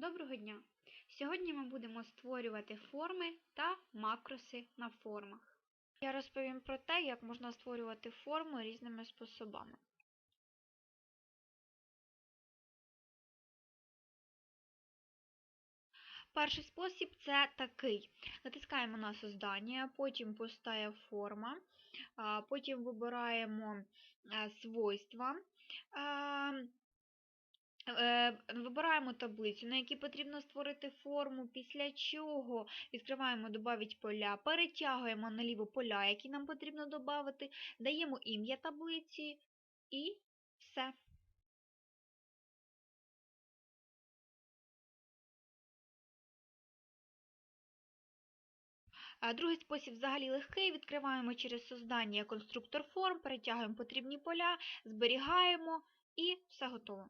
Доброго дня! Сьогодні ми будемо створювати форми та макроси на формах. Я розповім про те, як можна створювати форми різними способами. Перший спосіб це такий. Натискаємо на создання, потім пустая форма, потім вибираємо е, свойства. Е, вибираємо таблицю, на якій потрібно створити форму, після чого відкриваємо «Добавити поля, перетягуємо наліво поля, які нам потрібно додати, даємо ім'я таблиці і все. Другий спосіб взагалі легкий. Відкриваємо через создання конструктор форм, перетягуємо потрібні поля, зберігаємо і все готово.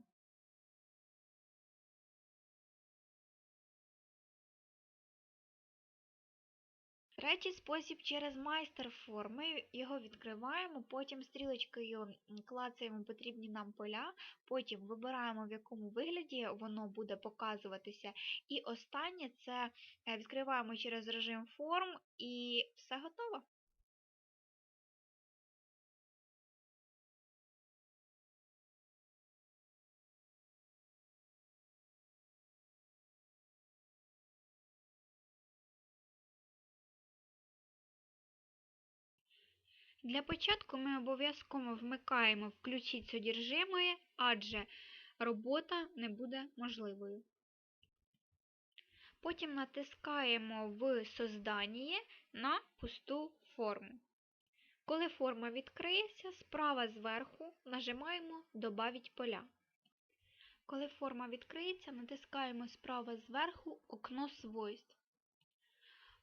Третій спосіб через майстер-форм. Ми його відкриваємо, потім стрілочкою клацаємо потрібні нам поля, потім вибираємо, в якому вигляді воно буде показуватися. І останнє це е, відкриваємо через режим форм і все готово. Для початку ми обов'язково вмикаємо «Включіть содержимое», адже робота не буде можливою. Потім натискаємо в «Создание» на пусту форму. Коли форма відкриється, справа зверху нажимаємо «Добавить поля». Коли форма відкриється, натискаємо справа зверху окно свойств.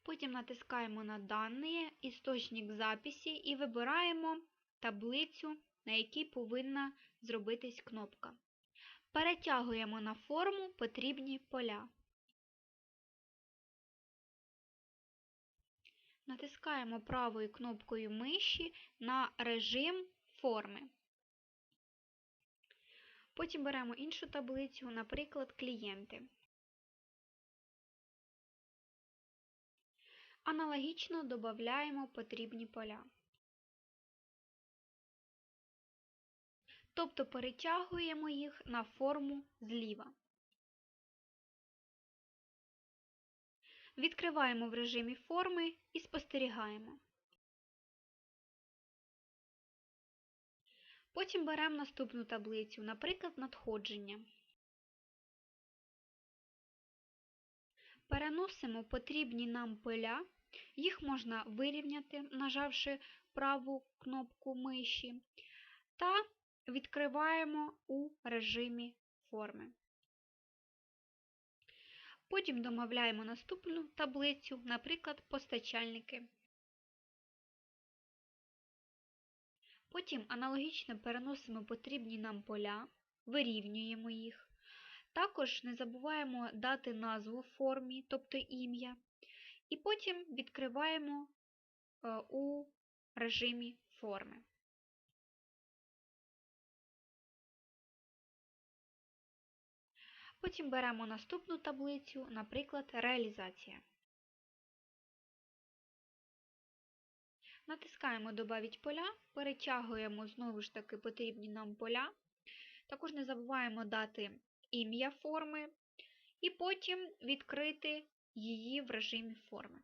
Потім натискаємо на дані, істочник записі і вибираємо таблицю, на якій повинна зробитись кнопка. Перетягуємо на форму потрібні поля. Натискаємо правою кнопкою миші на режим форми. Потім беремо іншу таблицю, наприклад, клієнти. Аналогічно додаємо потрібні поля. Тобто перетягуємо їх на форму зліва. Відкриваємо в режимі форми і спостерігаємо. Потім беремо наступну таблицю, наприклад, надходження. Переносимо потрібні нам поля їх можна вирівняти, нажавши праву кнопку миші, та відкриваємо у режимі форми. Потім домовляємо наступну таблицю, наприклад, постачальники. Потім аналогічно переносимо потрібні нам поля, вирівнюємо їх. Також не забуваємо дати назву формі, тобто ім'я, і потім відкриваємо е, у режимі форми. Потім беремо наступну таблицю, наприклад, реалізація. Натискаємо «Добавить поля, перетягуємо знову ж таки потрібні нам поля. Також не забуваємо дати ім'я форми і потім відкрити її в режимі форми.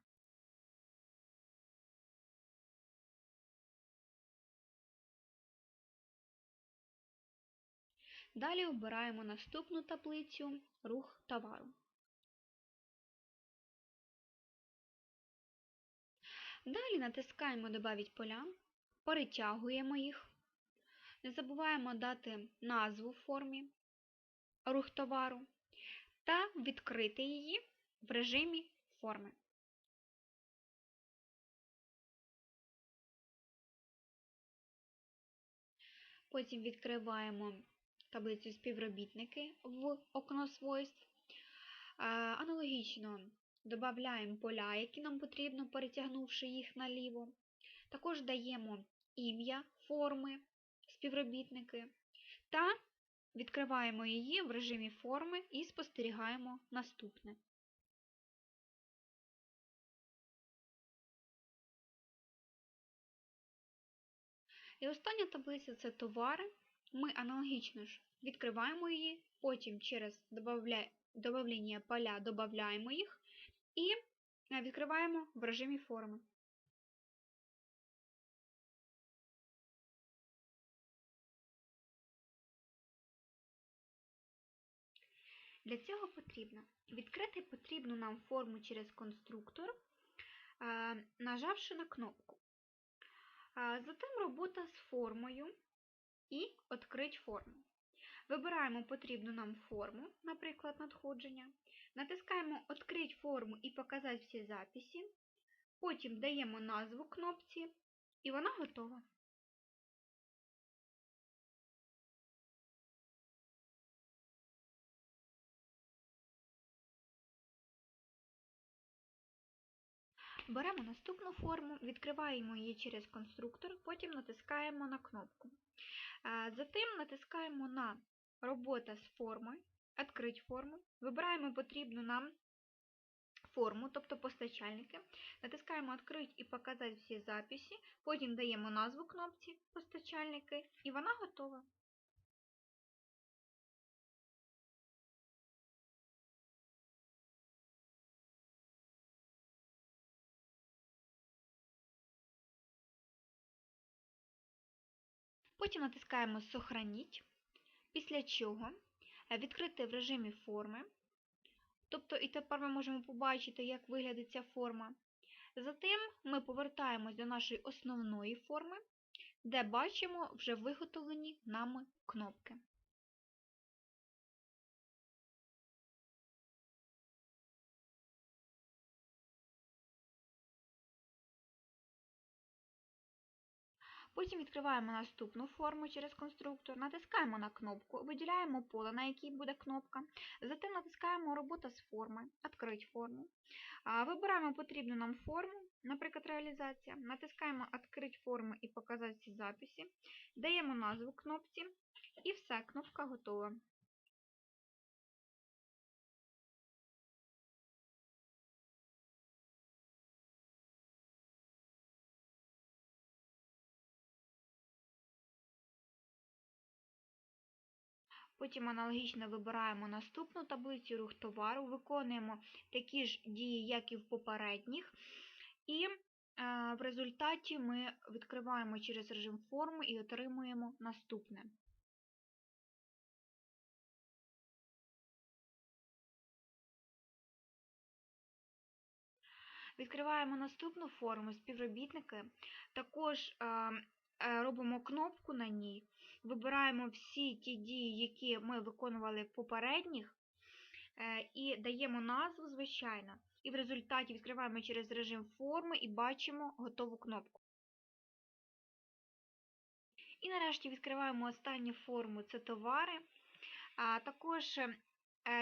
Далі обираємо наступну таблицю Рух товару. Далі натискаємо Добавить поля, перетягуємо їх. Не забуваємо дати назву формі рух товару та відкрити її в режимі форми. Потім відкриваємо таблицю співробітники в окно свойств. Аналогічно додаємо поля, які нам потрібно, перетягнувши їх наліво. Також даємо ім'я форми співробітники та відкриваємо її в режимі форми і спостерігаємо наступне. І остання таблиця це товари. Ми аналогічно ж відкриваємо її, потім через додавлення поля додаємо їх і е, відкриваємо в режимі форми. Для цього потрібно відкрити потрібну нам форму через конструктор, е, нажавши на кнопку. Затим робота з формою і «Открить форму». Вибираємо потрібну нам форму, наприклад, надходження, натискаємо «Открить форму і показати всі записи, потім даємо назву кнопці і вона готова. Беремо наступну форму, відкриваємо її через конструктор, потім натискаємо на кнопку. Затим натискаємо на Робота з формою, «Открить форму, вибираємо потрібну нам форму, тобто постачальники, натискаємо «Открить і показати всі записи, потім даємо назву кнопці постачальники і вона готова. Потім натискаємо Сохраніть, після чого е, відкрити в режимі форми. Тобто і тепер ми можемо побачити, як виглядить ця форма. Затим ми повертаємось до нашої основної форми, де бачимо вже виготовлені нами кнопки. Потім відкриваємо наступну форму через конструктор, натискаємо на кнопку, виділяємо поле, на якій буде кнопка, затим натискаємо Робота з форми, «Открить форму. Вибираємо потрібну нам форму, наприклад, реалізація, натискаємо «Открить форму і показати всі записи, даємо назву кнопці і все, кнопка готова. Потім аналогічно вибираємо наступну таблицю рух товару, виконуємо такі ж дії, як і в попередніх, і е, в результаті ми відкриваємо через режим форми і отримуємо наступне. Відкриваємо наступну форму співробітники. Також е, е, робимо кнопку на ній вибираємо всі ті дії, які ми виконували попередніх, е, і даємо назву, звичайно, і в результаті відкриваємо через режим форми і бачимо готову кнопку. І нарешті відкриваємо останню форму це товари. А Також Е,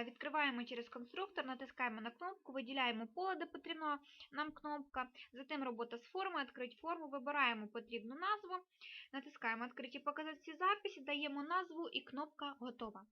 відкриваємо через конструктор, натискаємо на кнопку, виділяємо поле, де потрібна нам кнопка. Затим робота з формою, відкрити форму, вибираємо потрібну назву, натискаємо «Відкриті показати всі записи, даємо назву і кнопка готова.